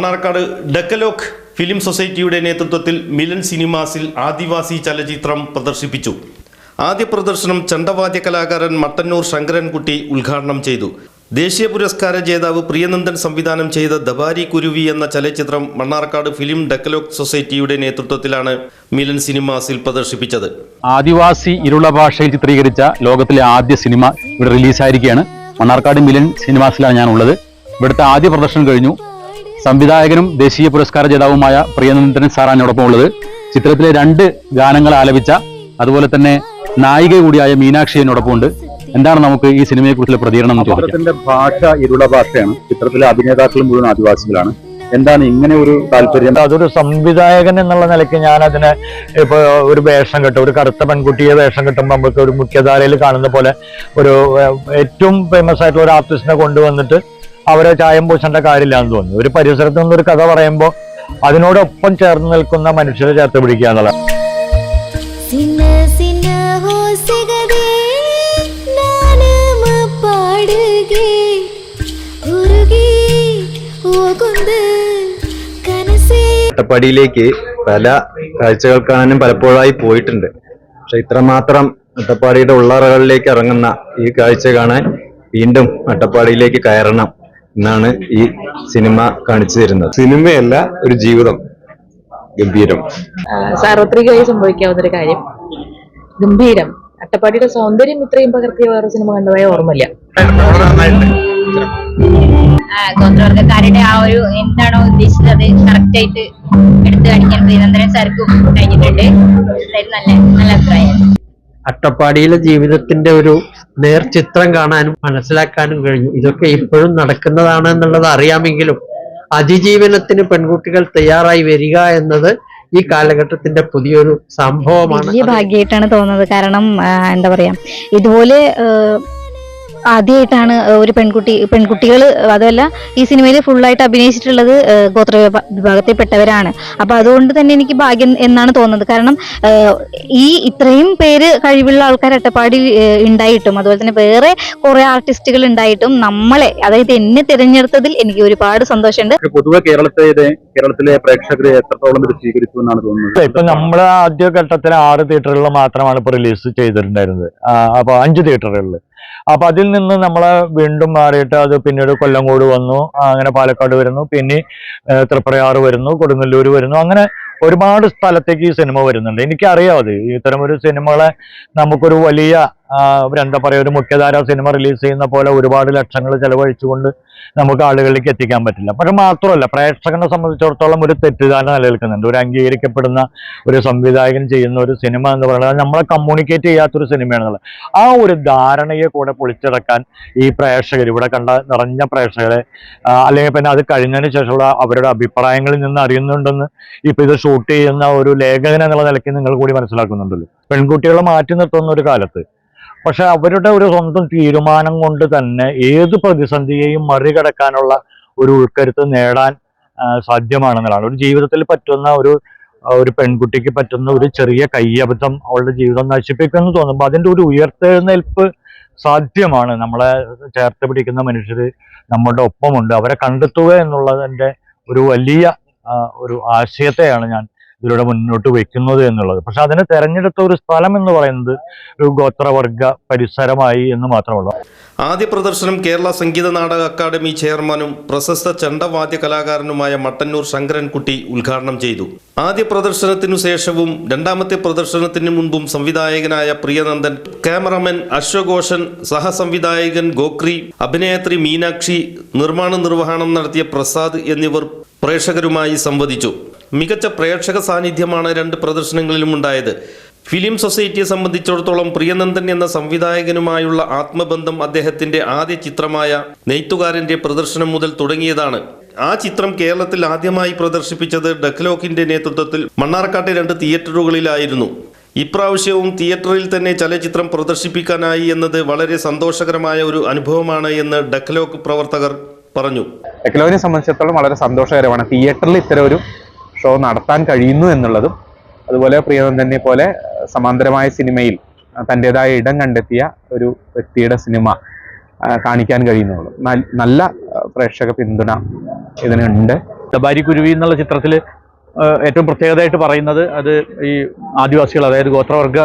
Mannarkkad ഡക്കലോക്ക് film സൊസൈറ്റിയുടെ നേതൃത്വത്തിൽ മിലൻ സിനിമാസിൽ ആദിവാസി ചലച്ചിത്രം പ്രദർശിപ്പിച്ചു. ആദ്യ പ്രദർശനം ചണ്ടവാദ്യ കലാകാരൻ മട്ടന്നൂർ ശങ്കരൻകുട്ടി ഉദ്ഘാടനം ചെയ്തു. ദേശീയ പുരസ്കാര ജേതാവ് പ്രിയനന്ദൻ സംവിധാനം ചെയ്ത ദബാരി കുരുവി എന്ന ചലച്ചിത്രം മണ്ണാർക്കാട് ഫിലിം ഡക്കലോക്ക് സൊസൈറ്റിയുടെ നേതൃത്വത്തിലാണ് മിലൻ സിനിമാസിൽ പ്രദർശിപ്പിച്ചത്. ആദിവാസി ഇരുള ഭാഷയിൽ ചിത്രീകരിച്ച ലോകത്തിലെ ആദ്യ സിനിമ ഇവിടെ റിലീസായിരിക്കുകയാണ്. മണ്ണാർക്കാട് മിലൻ സിനിമാസിലാണ് ഞാനുള്ളത്. ഇവിടുത്തെ ആദ്യ പ്രദർശനം കഴിഞ്ഞു. സംവിധായകനും ദേശീയ പുരസ്കാര ജേതാവുമായ പ്രിയനന്ദൻ സാറാണോടൊപ്പം ഉള്ളത്. ചിത്രത്തിലെ രണ്ട് ഗാനങ്ങൾ ആലപിച്ച അതുപോലെ തന്നെ നായിക കൂടിയായ മീനാക്ഷി എന്നോടൊപ്പം ഉണ്ട്. എന്താണ് നമുക്ക് ഈ സിനിമയെ കുറിച്ചുള്ള പ്രതികരണം ചിത്രത്തിന്റെ ഭാഷ ഇരുള ഭാഷയാണ്. ചിത്രത്തിലെ അഭിനേതാക്കളും മുഴുവൻ ആദിവാസികളാണ്. എന്താണ് ഇങ്ങനെ ഒരു താല്പര്യം? അതൊരു സംവിധായകൻ എന്നുള്ള നിലയ്ക്ക് ഞാൻ അതിനെ ഇപ്പൊ ഒരു വേഷം കെട്ടും ഒരു കറുത്ത പെൺകുട്ടിയെ വേഷം കെട്ടുമ്പോൾ നമുക്ക് ഒരു മുഖ്യധാരയിൽ കാണുന്ന പോലെ ഒരു ഏറ്റവും ഫേമസ് ആയിട്ടുള്ള ഒരു ആർട്ടിസ്റ്റിനെ കൊണ്ടുവന്നിട്ട് അവരെ ചായം പൂശേണ്ട കാര്യമില്ലാന്ന് തോന്നി. ഒരു പരിസരത്ത് നിന്നൊരു കഥ പറയുമ്പോ അതിനോടൊപ്പം ചേർന്ന് നിൽക്കുന്ന മനുഷ്യരെ ചേർത്ത് പിടിക്കുക എന്നുള്ള അട്ടപ്പാടിയിലേക്ക് പല കാഴ്ചകൾ കാണാനും പലപ്പോഴായി പോയിട്ടുണ്ട്. പക്ഷെ ഇത്രമാത്രം അട്ടപ്പാടിയുടെ ഉള്ളറകളിലേക്ക് ഇറങ്ങുന്ന ഈ കാഴ്ച കാണാൻ വീണ്ടും അട്ടപ്പാടിയിലേക്ക് കയറണം. എന്നാണ് ഈ സിനിമ കാണിച്ചു തരുന്നത്. സിനിമയല്ല ഒരു ജീവിതം. ഗംഭീരം. സാർവത്രികമായി സംഭവിക്കാവുന്ന ഒരു കാര്യം. ഗംഭീരം. അട്ടപ്പാടിയുടെ സൗന്ദര്യം ഇത്രയും പകർത്തിയ വേറെ സിനിമ കണ്ടതായ ഓർമ്മയില്ല. ആ, ഗോത്രവർഗക്കാരുടെ ആ ഒരു എന്താണോ ഉദ്ദേശിച്ചത് അത് കറക്റ്റ് ആയിട്ട് എടുത്തു കാണിക്കാൻ പ്രിയനന്ദനൻ സാർക്കും കഴിഞ്ഞിട്ടുണ്ട്. നല്ല നല്ല അഭിപ്രായം. അട്ടപ്പാടിയിലെ ജീവിതത്തിന്റെ ഒരു നേർചിത്രം കാണാനും മനസ്സിലാക്കാനും കഴിഞ്ഞു. ഇതൊക്കെ ഇപ്പോഴും നടക്കുന്നതാണ് എന്നുള്ളത് അറിയാമെങ്കിലും അതിജീവനത്തിന് പെൺകുട്ടികൾ തയ്യാറായി വരിക എന്നത് ഈ കാലഘട്ടത്തിന്റെ പുതിയൊരു സംഭവമാണ്. ഭാഗ്യമായിട്ടാണ് തോന്നുന്നത്. കാരണം എന്താ പറയാ ഇതുപോലെ ആദ്യമായിട്ടാണ് ഒരു പെൺകുട്ടി പെൺകുട്ടികൾ അതുമല്ല ഈ സിനിമയിൽ ഫുള്ളായിട്ട് അഭിനയിച്ചിട്ടുള്ളത് ഗോത്ര വിഭാ- വിഭാഗത്തിൽപ്പെട്ടവരാണ്. അപ്പൊ അതുകൊണ്ട് തന്നെ എനിക്ക് ഭാഗ്യം എന്നാണ് തോന്നുന്നത്. കാരണം ഈ ഇത്രയും പേര് കഴിവുള്ള ആൾക്കാർ അട്ടപ്പാടി ഉണ്ടായിട്ടും അതുപോലെ തന്നെ വേറെ കുറെ ആർട്ടിസ്റ്റുകൾ ഉണ്ടായിട്ടും നമ്മളെ അതായത് എന്നെ തിരഞ്ഞെടുത്തതിൽ എനിക്ക് ഒരുപാട് സന്തോഷമുണ്ട്. പൊതുവെ കേരളത്തിലെ കേരളത്തിലെ പ്രേക്ഷകരെ എത്രത്തോളം ഇത് സ്വീകരിച്ചു എന്നാണ് തോന്നുന്നത്? ഇപ്പൊ നമ്മുടെ ആദ്യ ഘട്ടത്തിൽ ആറ് തിയേറ്ററുകളിൽ മാത്രമാണ് ഇപ്പൊ റിലീസ് ചെയ്തിട്ടുണ്ടായിരുന്നത്. അപ്പൊ അഞ്ച് തിയേറ്ററുകളിൽ അപ്പൊ അതിൽ നിന്ന് നമ്മളെ വീണ്ടും മാറിയിട്ട് അത് പിന്നീട് കൊല്ലംകോട് വന്നു അങ്ങനെ പാലക്കാട് വരുന്നു പിന്നെ തൃപ്രയാറ് വരുന്നു കൊടുങ്ങല്ലൂർ വരുന്നു അങ്ങനെ ഒരുപാട് സ്ഥലത്തേക്ക് ഈ സിനിമ വരുന്നുണ്ട്. എനിക്കറിയാം അത്. ഇത്തരം ഒരു സിനിമകളെ നമുക്കൊരു വലിയ എന്താ പറയുക ഒരു മുഖ്യധാര സിനിമ റിലീസ് ചെയ്യുന്ന പോലെ ഒരുപാട് ലക്ഷങ്ങൾ ചെലവഴിച്ചുകൊണ്ട് നമുക്ക് ആളുകളിലേക്ക് എത്തിക്കാൻ പറ്റില്ല. പക്ഷെ മാത്രമല്ല പ്രേക്ഷകനെ സംബന്ധിച്ചിടത്തോളം ഒരു തെറ്റിദ്ധാരണ നിലനിൽക്കുന്നുണ്ട്. ഒരു അംഗീകരിക്കപ്പെടുന്ന ഒരു സംവിധായകൻ ചെയ്യുന്ന ഒരു സിനിമ എന്ന് പറയുന്നത് നമ്മളെ കമ്മ്യൂണിക്കേറ്റ് ചെയ്യാത്തൊരു സിനിമയാണെന്നുള്ളത്. ആ ഒരു ധാരണയെ കൂടെ പൊളിച്ചടക്കാൻ ഈ പ്രേക്ഷകർ ഇവിടെ കണ്ട നിറഞ്ഞ പ്രേക്ഷകരെ അല്ലെങ്കിൽ പിന്നെ അത് കഴിഞ്ഞതിന് ശേഷമുള്ള അവരുടെ അഭിപ്രായങ്ങളിൽ നിന്ന് അറിയുന്നുണ്ടെന്ന് ഇപ്പൊ ഇത് ഷൂട്ട് ചെയ്യുന്ന ഒരു ലേഖകൻ എന്നുള്ള നിലയ്ക്ക് നിങ്ങൾ കൂടി മനസ്സിലാക്കുന്നുണ്ടല്ലോ. പെൺകുട്ടികളെ മാറ്റി നിർത്തുന്ന ഒരു കാലത്ത് പക്ഷെ അവരുടെ ഒരു സ്വന്തം തീരുമാനം കൊണ്ട് തന്നെ ഏത് പ്രതിസന്ധിയെയും മറികടക്കാനുള്ള ഒരു ഉൾക്കരുത്ത് നേടാൻ സാധ്യമാണെന്നുള്ളതാണ്. ഒരു ജീവിതത്തിൽ പറ്റുന്ന ഒരു ഒരു പെൺകുട്ടിക്ക് പറ്റുന്ന ഒരു ചെറിയ കയ്യബദ്ധം അവളുടെ ജീവിതം നശിപ്പിക്കുമെന്ന് തോന്നുമ്പോൾ അതിന്റെ ഒരു ഉയർത്തെഴുന്നേൽപ്പ് സാധ്യമാണ്. നമ്മളെ ചേർത്ത് പിടിക്കുന്ന മനുഷ്യർ നമ്മളുടെ ഒപ്പമുണ്ട്. അവരെ കണ്ടെത്തുക എന്നുള്ളതിന്റെ ഒരു വലിയ ഒരു ആശയത്തെയാണ് ഞാൻ ഇതിലൂടെ മുന്നോട്ട് വെക്കുന്നത് എന്നുള്ളത്. പക്ഷെ അതിന് തെരഞ്ഞെടുത്ത ഒരു സ്ഥലം എന്ന് പറയുന്നത് ഒരു ഗോത്രവർഗ പരിസരമായി എന്ന് മാത്രമുള്ളൂ ആദ്യ പ്രദർശനം കേരള സംഗീത നാടക അക്കാദമി ചെയർമാനും പ്രശസ്ത ചണ്ടവാദ്യ കലാകാരനുമായ മട്ടന്നൂർ ശങ്കരൻകുട്ടി ഉദ്ഘാടനം ചെയ്തു. ആദ്യ പ്രദർശനത്തിനു ശേഷവും രണ്ടാമത്തെ പ്രദർശനത്തിന് മുൻപും സംവിധായകനായ പ്രിയനന്ദൻ ക്യാമറമാൻ അശ്വഘോഷൻ സഹസംവിധായകൻ ഗോക്രി അഭിനേത്രി മീനാക്ഷി നിർമ്മാണ നിർവഹണം നടത്തിയ പ്രസാദ് എന്നിവർ പ്രേക്ഷകരുമായി സംവദിച്ചു. മികച്ച പ്രേക്ഷക സാന്നിധ്യമാണ് രണ്ട് പ്രദർശനങ്ങളിലും ഉണ്ടായത് ഫിലിം സൊസൈറ്റിയെ സംബന്ധിച്ചിടത്തോളം പ്രിയനന്ദൻ എന്ന സംവിധായകനുമായുള്ള ആത്മബന്ധം അദ്ദേഹത്തിന്റെ ആദ്യ ചിത്രമായ നെയ്ത്തുകാരന്റെ പ്രദർശനം മുതൽ തുടങ്ങിയതാണ്. ആ ചിത്രം കേരളത്തിൽ ആദ്യമായി പ്രദർശിപ്പിച്ചത് ഡെക്ലോക്കിന്റെ നേതൃത്വത്തിൽ മണ്ണാർക്കാട്ടെ രണ്ട് തിയേറ്ററുകളിലായിരുന്നു. ഇപ്രാവശ്യവും തിയേറ്ററിൽ തന്നെ ചലച്ചിത്രം പ്രദർശിപ്പിക്കാനായി എന്നത് വളരെ സന്തോഷകരമായ ഒരു അനുഭവമാണ് എന്ന് ഡെക്ലോക്ക് പ്രവർത്തകർ പറഞ്ഞു. എക്ലോവിനെ സംബന്ധിച്ചിടത്തോളം വളരെ സന്തോഷകരമാണ്. തിയേറ്ററിൽ ഇത്തരം ഒരു ഷോ നടത്താൻ കഴിയുന്നു എന്നുള്ളതും അതുപോലെ പ്രിയനന്ദനെ പോലെ സമാന്തരമായ സിനിമയിൽ തന്റെതായ ഇടം കണ്ടെത്തിയ ഒരു വ്യക്തിയുടെ സിനിമ കാണിക്കാൻ കഴിയുന്നുള്ളൂ. നല്ല പ്രേക്ഷക പിന്തുണ ഇതിനുണ്ട്. ഡബാരി കുരുവി എന്നുള്ള ചിത്രത്തിൽ ഏറ്റവും പ്രത്യേകതയായിട്ട് പറയുന്നത് അത് ഈ ആദിവാസികൾ അതായത് ഗോത്രവർഗ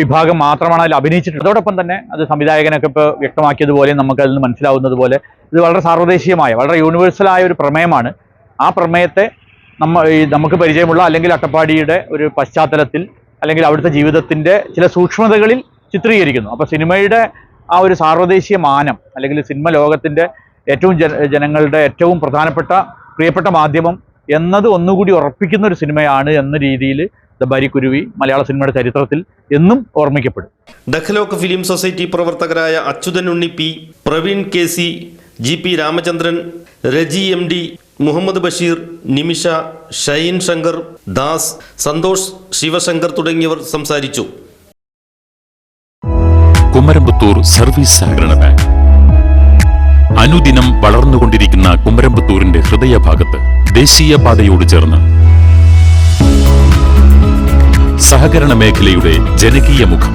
വിഭാഗം മാത്രമാണ് അതിൽ അഭിനയിച്ചിട്ടുള്ളത്. അതോടൊപ്പം തന്നെ അത് സംവിധായകനൊക്കെ ഇപ്പോൾ വ്യക്തമാക്കിയതുപോലെ നമുക്ക് അതിൽ നിന്ന് മനസ്സിലാവുന്നത് പോലെ ഇത് വളരെ സാർവദേശീയമായ വളരെ യൂണിവേഴ്സലായ ഒരു പ്രമേയമാണ്. ആ പ്രമേയത്തെ നമ്മ ഈ നമുക്ക് പരിചയമുള്ള അല്ലെങ്കിൽ അട്ടപ്പാടിയുടെ ഒരു പശ്ചാത്തലത്തിൽ അല്ലെങ്കിൽ അവിടുത്തെ ജീവിതത്തിന്റെ ചില സൂക്ഷ്മതകളിൽ ചിത്രീകരിക്കുന്നു. അപ്പോൾ സിനിമയുടെ ആ ഒരു സാർവദേശീയ മാനം അല്ലെങ്കിൽ സിനിമ ലോകത്തിന്റെ ഏറ്റവും ജനങ്ങളുടെ ഏറ്റവും പ്രധാനപ്പെട്ട പ്രിയപ്പെട്ട മാധ്യമം എന്നത് ഒന്നുകൂടി ഉറപ്പിക്കുന്ന ഒരു സിനിമയാണ് എന്ന രീതിയിൽ ദ ബരിക്കുരുവി മലയാള സിനിമയുടെ ചരിത്രത്തിൽ എന്നും ഓർമ്മിക്കപ്പെടും. ഡഖലോക്ക് ഫിലിം സൊസൈറ്റി പ്രവർത്തകരായ Achuthan Unni P Praveen K C G P Ramachandran Reji M D Muhammad Basheer Nimisha Shine Shankar Das Santhosh Sivasankar തുടങ്ങിയവർ സംസാരിച്ചു. കുമരമ്പത്തൂർ സർവീസ് സഹകരണ ബാങ്ക്. അനുദിനം വളർന്നുകൊണ്ടിരിക്കുന്ന കുമരമ്പത്തൂരിന്റെ ഹൃദയഭാഗത്ത് ദേശീയപാതയോട് ചേർന്ന് സഹകരണ മേഖലയുടെ ജനകീയ മുഖം.